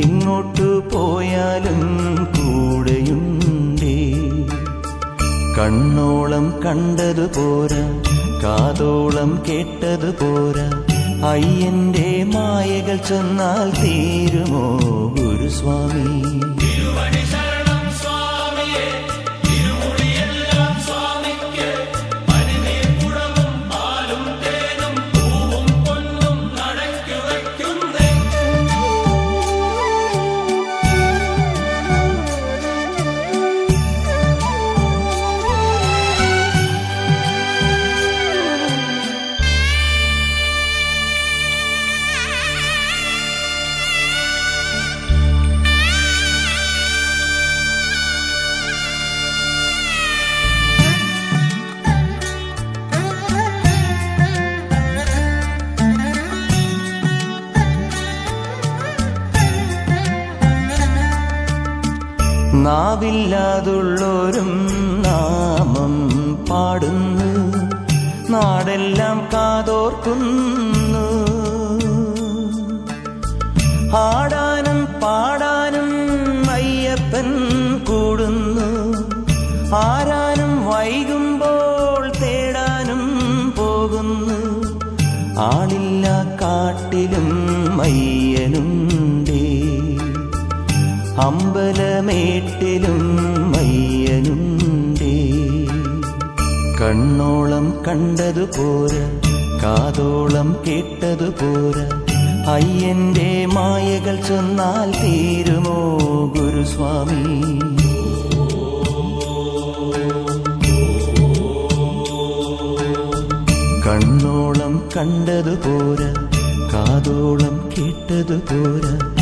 എങ്ങോട്ടു പോയാലും കൂടെയുണ്ടേ? കണ്ണോളം കണ്ടത് പോരാ കാതോളം കേട്ടത് പോരാ. അയ്യന്റെ മായകൾ ചെന്നാൽ തീരുമോ ഗുരുസ്വാമി? നാവില്ലാതുള്ളോരും നാമം പാടുന്നു. നാടെല്ലാം കാതോർക്കുന്നു. ആടാനും പാടാനും അയ്യപ്പൻ കൂടുന്നു. ആരാനും വൈകുമ്പോൾ തേടാനും പോകുന്നു. ആളില്ല കാട്ടിലും മയ്യനുണ്ടേ അമ്പലമേട്ടിലും മയ്യനുണ്ടേ. കണ്ണോളം കണ്ടതു പോരാ കാതോളം കേട്ടതു പോരാ. അയ്യന്റെ മായകൾ ചൊന്നാൽ തീരുമോ ഗുരുസ്വാമി? കണ്ണോളം കണ്ടതു പോരാ കാതോളം കേട്ടതു പോരാ.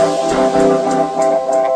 Música